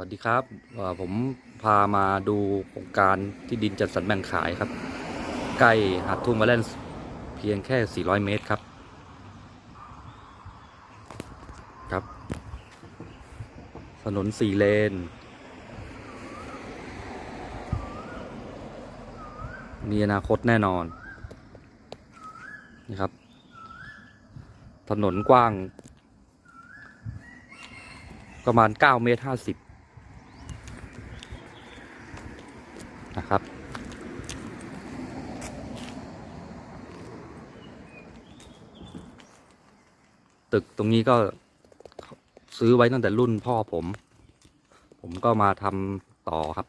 วัสดีครับผมพามาดูโครงการที่ดินจัดสรรแบ่งขายครับ ใกล้หาดทุ่งมาแลนเพียงแค่ 400 เมตรครับ ครับ ถนนสี่เลน มีอนาคตแน่นอนนี่ครับ ถนนกว้าง ประมาณ 9 เมตร 50 นะครับ ตึกตรงนี้ก็ซื้อไว้ตั้งแต่รุ่นพ่อผม ผมก็มาทำต่อครับ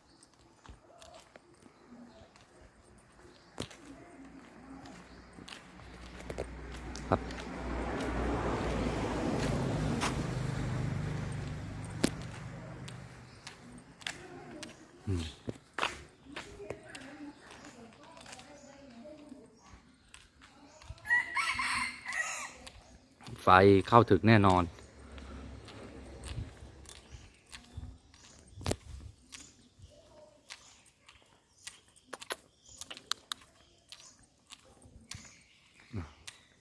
ครับ ไฟเข้าถึงแน่นอน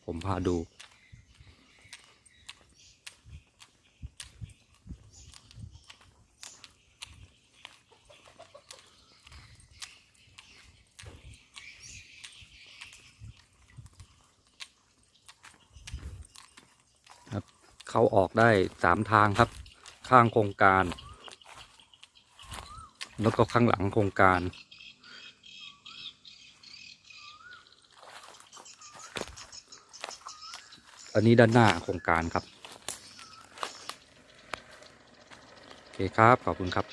ผมพาดู เข้าออกได้สามทางครับ ข้างโครงการ แล้วก็ข้างหลังโครงการ อันนี้ด้านหน้าโครงการครับ โอเคครับ ขอบคุณครับ